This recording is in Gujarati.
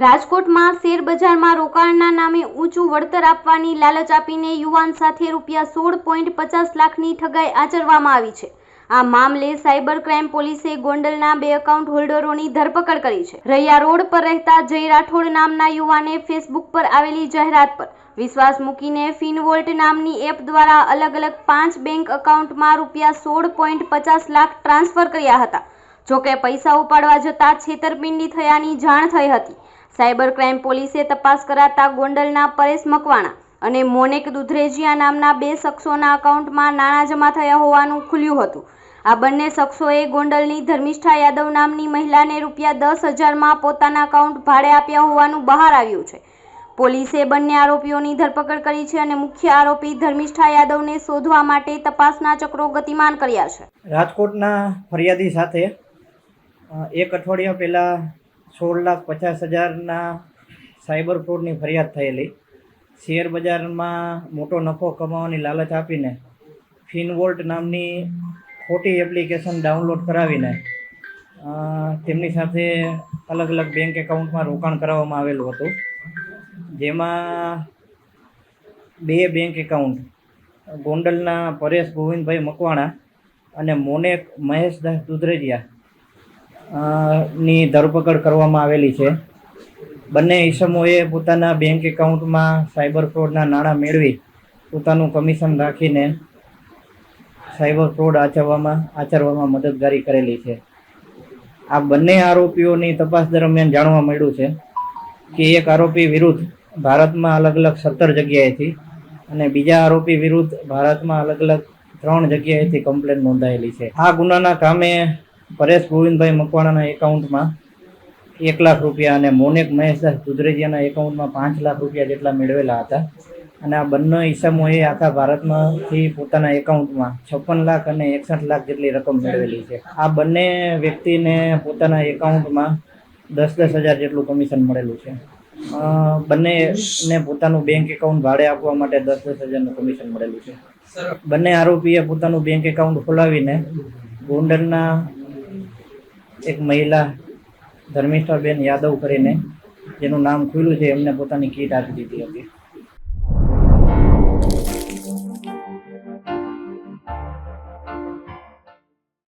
રાજકોટમાં શેરબજારમાં રોકાણના નામે ઊંચું વળતર આપવાની લાલચ આપીને યુવાન સાથે રૂપિયા સોળ પોઈન્ટ પચાસ લાખની ઠગાઈ આચરવામાં આવી છે. આ મામલે સાયબર ક્રાઇમ પોલીસે ગોંડલના બે એકાઉન્ટ હોલ્ડરોની ધરપકડ કરી છે. રૈયા રોડ પર રહેતા જય રાઠોડ નામના યુવાને ફેસબુક પર આવેલી જાહેરાત પર વિશ્વાસ મૂકીને ફિનવોલ્ટ નામની એપ દ્વારા અલગ અલગ પાંચ બેંક એકાઉન્ટમાં રૂપિયા સોળ પોઈન્ટ પચાસ લાખ ટ્રાન્સફર કર્યા હતા. જોકે પૈસા ઉપાડવા જતાં છેતરપિંડી થયાની જાણ થઈ હતી. સાયબર ક્રાઇમ પોલીસે તપાસ કરાતા ગોંડલના પરેશ મકવાણા અને મોનેક દુધરેજીયા નામના બે શખ્સોના અકાઉન્ટમાં નાણાં જમા થયા હોવાનું ખુલ્યું હતું. આ બંને શખ્સોએ ગોંડલની ધર્મિષ્ઠા યાદવ નામની મહિલાને રૂપિયા દસ હજારમાં પોતાના અકાઉન્ટ ભાડે આપ્યા હોવાનું બહાર આવ્યું છે. પોલીસે બંને આરોપીઓની ધરપકડ કરી છે અને મુખ્ય આરોપી ધર્મિષ્ઠા યાદવને શોધવા માટે તપાસના ચક્રો ગતિમાન કર્યા છે. રાજકોટના ફરિયાદી સાથે એક અઠવાડિયા પહેલાં સોળ લાખ પચાસ હજારના સાયબર ફ્રોડની ફરિયાદ થયેલી. શેર બજારમાં મોટો નફો કમાવાની લાલચ આપીને ફિનવોલ્ટ નામની ખોટી એપ્લિકેશન ડાઉનલોડ કરાવીને તેમની સાથે અલગ અલગ બેંક એકાઉન્ટમાં રોકાણ કરાવવામાં આવેલું હતું. જેમાં બે બેંક એકાઉન્ટ, ગોંડલના પરેશ ગોવિંદભાઈ મકવાણા અને મોનેક મહેશદાસ દુધરેજિયા ની ધરપકડ કરવામાં આવેલી છે. બંને ઈસમોએ પોતાના બેંક એકાઉન્ટમાં સાયબર ફ્રોડના નાણાં મેળવી પોતાનું કમિશન રાખીને સાયબર ફ્રોડ આચરવામાં આચરવામાં મદદગારી કરેલી છે. આ બંને આરોપીઓની તપાસ દરમિયાન જાણવા મળ્યું છે કે એક આરોપી વિરુદ્ધ ભારતમાં અલગ અલગ સત્તર જગ્યાએથી અને બીજા આરોપી વિરુદ્ધ ભારતમાં અલગ અલગ ત્રણ જગ્યાએથી કમ્પ્લેન નોંધાયેલી છે. આ ગુનાના કામે પરેશ ગોવિંદભાઈ મકવાણાના એકાઉન્ટમાં એક લાખ રૂપિયા અને મોનેક મહેશદાસ દુધરેજિયાના એકાઉન્ટમાં પાંચ લાખ રૂપિયા જેટલા મેળવેલા હતા. અને આ બંને ઈસમોએ આખા ભારતમાંથી પોતાના એકાઉન્ટમાં છપ્પન લાખ અને એકસઠ લાખ જેટલી રકમ મેળવેલી છે. આ બંને વ્યક્તિને પોતાના એકાઉન્ટમાં દસ દસ હજાર જેટલું કમિશન મળેલું છે. બંનેને પોતાનું બેંક એકાઉન્ટ ભાડે આપવા માટે દસ દસ હજારનું કમિશન મળેલું છે. બંને આરોપીએ પોતાનું બેંક એકાઉન્ટ ખોલાવીને ગોંડલના એક મહિલા ધર્મિષ્ઠાબેન યાદવ કરીને જેનું નામ ખુલ્યું છે એમને પોતાની કીટ આપી દીધી હતી.